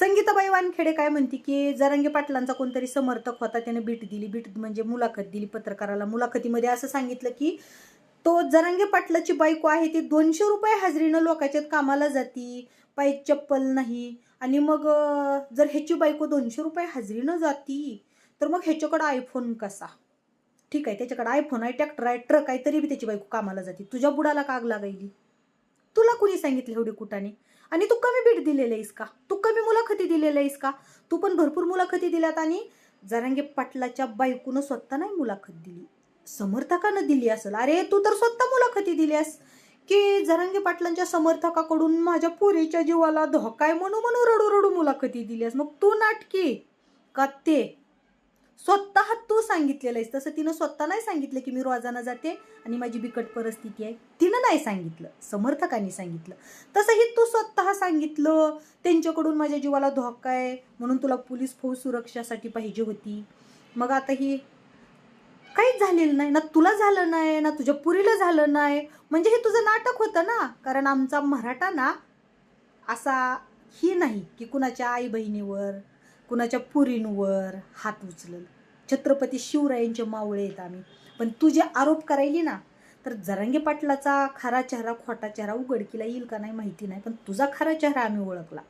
संगीताबाई वानखेडे काय म्हणते की जरांगे पाटलांचा कोणतरी समर्थक होता त्याने भेट दिली बीट म्हणजे मुलाखत दिली पत्रकाराला. मुलाखतीमध्ये असं सांगितलं की तो जरांगे पाटलाची बायको आहे ती दोनशे रुपये हाजरीनं लोकांच्यात कामाला जाती पाय चप्पल नाही. आणि मग जर ह्याची बायको दोनशे रुपये हाजरीनं जाती तर मग ह्याच्याकडं आयफोन कसा? ठीक आहे त्याच्याकडे आयफोन आहे ट्रॅक्टर आहे ट्रक आहे तरी बी त्याची बायको कामाला जाते. तुझ्या बुडाला काग लागायली? तुला कुणी सांगितलं एवढी कुठाने आणि तू कमी बीट दिलेलं आहेस का? तू कमी मुलाखती दिलेल्या आहेस का? तू पण भरपूर मुलाखती दिल्यात आणि जरांगे पाटलाच्या बायकून स्वतः नाही मुलाखत दिली. समर्थकानं दिली असेल. अरे तू तर स्वतः मुलाखती दिल्यास. की जरांगे पाटलांच्या समर्थकाकडून माझ्या पुरीच्या जीवाला धोका आहे म्हणून म्हणून रडू रडू मुलाखती दिल्यास. मग तू नाटकी का ते? स्वतः तू सांगितलेलं आहेस. तसं तिनं स्वतः नाही सांगितलं की मी रोजाना जाते आणि माझी बिकट परिस्थिती आहे. तिनं नाही सांगितलं. समर्थकांनी सांगितलं. तसंही तू स्वतः सांगितलं. त्यांच्याकडून माझ्या जीवाला धोका आहे. म्हणून तुला पोलीस फौज सुरक्षासाठी पाहिजे होती. मग आता ही काहीच झालेलं नाही. ना तुला झालं नाही ना तुझ्या पुरीला झालं नाही. म्हणजे हे तुझं नाटक होतं ना. कारण आमचा मराठा ना असा ही नाही की कुणाच्या आई बहिणीवर कुणाच्या पुरींवर हात उचलल. छत्रपती शिवरायांचे मावळे आहेत आम्ही. पण तू जे आरोप करायली ना तर जरांगे पाटलाचा खरा चेहरा खोटा चेहरा उघडकीला येईल का नाही माहिती नाही पण तुझा खरा चेहरा आम्ही ओळखला.